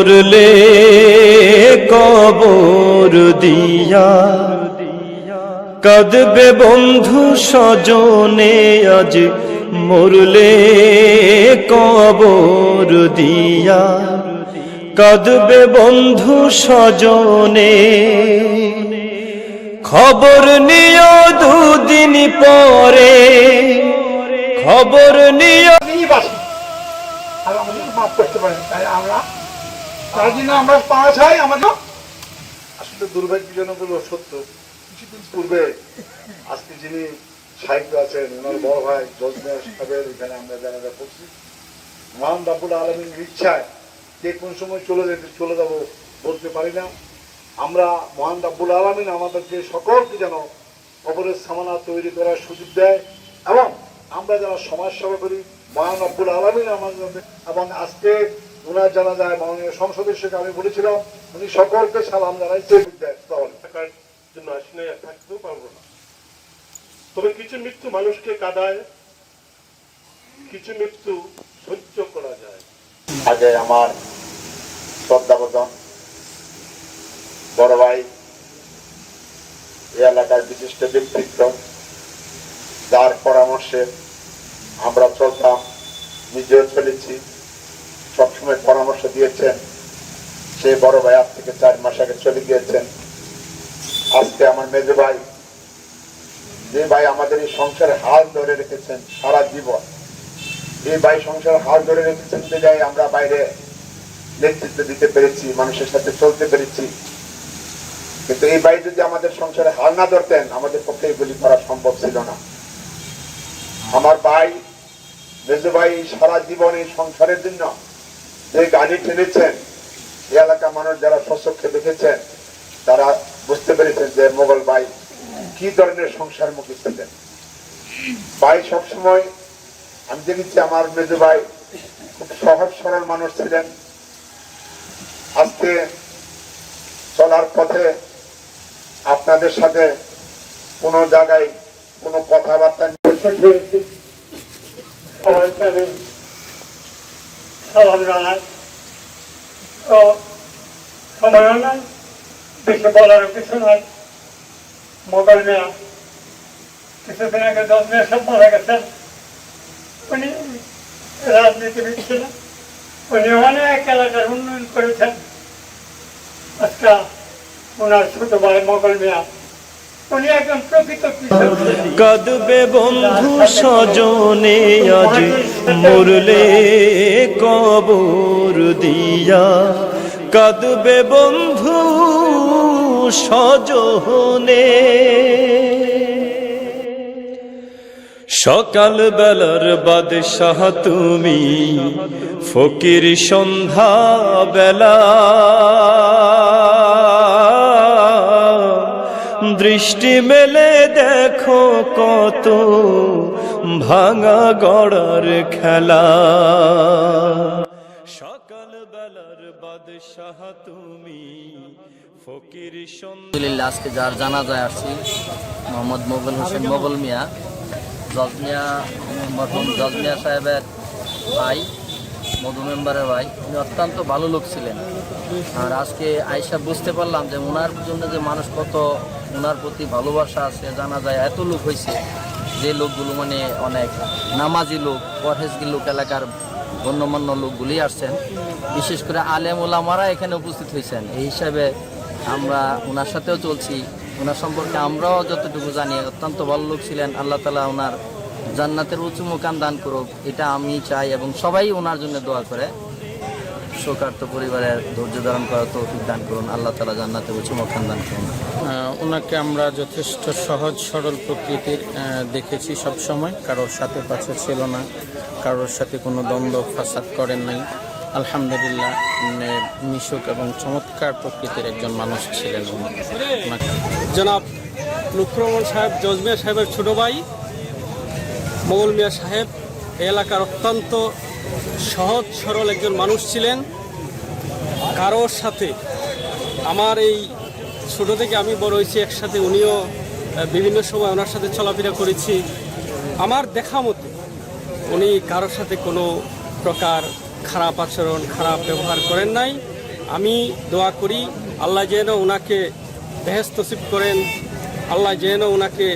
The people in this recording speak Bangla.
মরলে কবর দিয়া। কাঁদবে বন্ধু স্বজনে আজ, মরলে কবর দিয়া। কাঁদবে বন্ধু স্বজনে, খবর নিও দুদিন পরে। খবর নিও আমরা তার জন্য আমরা পাওয়া চাই আমাদের আসলে দুর্ভাগ্যজনক হলো সত্য। কিছুদিন পূর্বে আজকে যিনি সাহিত্য আছেন, ওনার বড় ভাই জজমিয়া সাহেবের এখানে আমরা জানাজা করছি। মহান রাবুল আলমীর ইচ্ছায় কে কোন সময় চলে যেতে চলে যাব বলতে পারি না। আমরা মহান রাব্বুল আলমিন আমাদেরকে সকলকে যেন কবরের সামানা তৈরি করার সুযোগ দেয় এবং আমরা যারা সমাজ সেবা করি, মহান রাব্বুল আলমিন আমাদের এবং আজকে ওনার জানা যায় মাননীয় সংসদের আমি বলেছিলাম উনি সকলকে সালাম জানাইছে থাকার জন্য আসি নাই থাকতেও পারব না। তবে কিছু মৃত্যু মানুষকে কাঁদায় কিছু মৃত্যু সহ্য করা যায়। আগে আমার শ্রদ্ধাবোধন বড় ভাই এই এলাকার বিশিষ্ট ব্যক্তিত্ব যার পরামর্শে আমরা চলতাম নিজেও চলেছি। সবসময় পরামর্শ দিয়েছেন। সেই বড় ভাই আজ থেকে চার মাস আগে চলে গিয়েছেন। আজকে আমার মেজো ভাই, যে ভাই আমাদের এই সংসারে হাল ধরে রেখেছেন সারা জীবন এই ভাই সংসার হাল ধরে রেখেছেন যে যাই আমরা বাইরে নেতৃত্ব দিতে পেরেছি, মানুষের সাথে চলতে পেরেছি। কিন্তু এই ভাই যদি আমাদের সংসারে হাল না ধরতেন, আমাদের পক্ষে এগুলি করা সম্ভব ছিল না। আমার ভাই, মেজো ভাই সারা জীবন এই সংসারের জন্য যে গাড়ি টেনেছেন এলাকা মানুষ যারা স্বচক্ষে দেখেছেন, তারা বুঝতে পেরেছেন যে মোগল ভাই কি ধরনের সংসার মুখী ছিলেন। ভাই সবসময়, আমি দেখেছি আমার মেজো ভাই খুব সহজ সরল মানুষ ছিলেন। আজকে চলার পথে আপনাদের সাথে কোনো জায়গায় কোনো কথাবার্তা সালাম জানাই তো সময়ও নাই বেশি বলার কিছু নাই। মোবাইল মেয়া কিছুদিন আগে দশ মেয়ে সব মারা গেছেন, উনি রাজনীতিবিদ ছিলেন। উনি অনেক এলাকার উন্নয়ন ছোট ভাই মোগল মিয়া কাঁদবে বন্ধু স্বজনে আজ মরলে কবর দিয়া। কাঁদবে বন্ধু সজনে সকাল বেলার বাদশাহ তুমি ফকির সন্ধ্যা বেলা দৃষ্টি মেলে দেখো কত ভাঙা গড়ার খেলা। সকাল বেলার বাদশাহ তুমি ফকির সন্ধ্যা। আজকে যার জানা যায় আসছি, মোহাম্মদ মোগল হোসেন মোগল মিয়া। জজ মিয়া মরহুম জজ মিয়া সাহেবের ভাই, মধু মেম্বারের ভাই। উনি অত্যন্ত ভালো লোক ছিলেন। আর আজকে আইসা বুঝতে পারলাম যে ওনার জন্য যে মানুষ কত ওনার প্রতি ভালোবাসা আছে, জানা যায় এত লোক হয়েছে, যে লোকগুলো মানে অনেক নামাজি লোক পরহেজগি লোক, এলাকার গণ্যমান্য লোকগুলি আসছেন। বিশেষ করে আলেম ওলামারা এখানে উপস্থিত হয়েছেন। এই হিসাবে আমরা ওনার সাথেও চলছি। ওনার সম্পর্কে আমরাও যতটুকু জানি, অত্যন্ত ভালো লোক ছিলেন। আল্লাহ তালা ওনার জান্নাতের উঁচু মুকাম দান করুক, এটা আমি চাই এবং সবাই ওনার জন্য দোয়া করে। শোকার্ত পরিবারের ধৈর্য ধারণ করার তৌফিক দান করুন। আল্লাহ তালা জান্নাতে উঁচু মুকাম দান করুন। ওনাকে আমরা যথেষ্ট সহজ সরল প্রকৃতির দেখেছি সব সময়। কারোর সাথে পাশে ছিল না কারোর সাথে কোনো দ্বন্দ্ব ফাসাদ করেন নাই। আলহামদুলিল্লাহ উনি মিশুক এবং চমৎকার প্রকৃতির একজন মানুষ ছিলেন জনাব রহমান সাহেব জজমিয়া সাহেবের ছোট ভাই মোগল মিয়া সাহেব এই এলাকার অত্যন্ত সহজ সরল একজন মানুষ ছিলেন। কারোর সাথে। আমার এই ছোট থেকে আমি বড় হয়েছি একসাথে, উনিও বিভিন্ন সময় ওনার সাথে চলাফেরা করেছি। আমার দেখা মতো উনি কারোর সাথে কোনো প্রকার খারাপ আচরণ, খারাপ ব্যবহার করেন নাই। আমি দোয়া করি, আল্লাহ যেন ওনাকে বেহেস্ত করেন। আল্লাহ যেন ওনাকে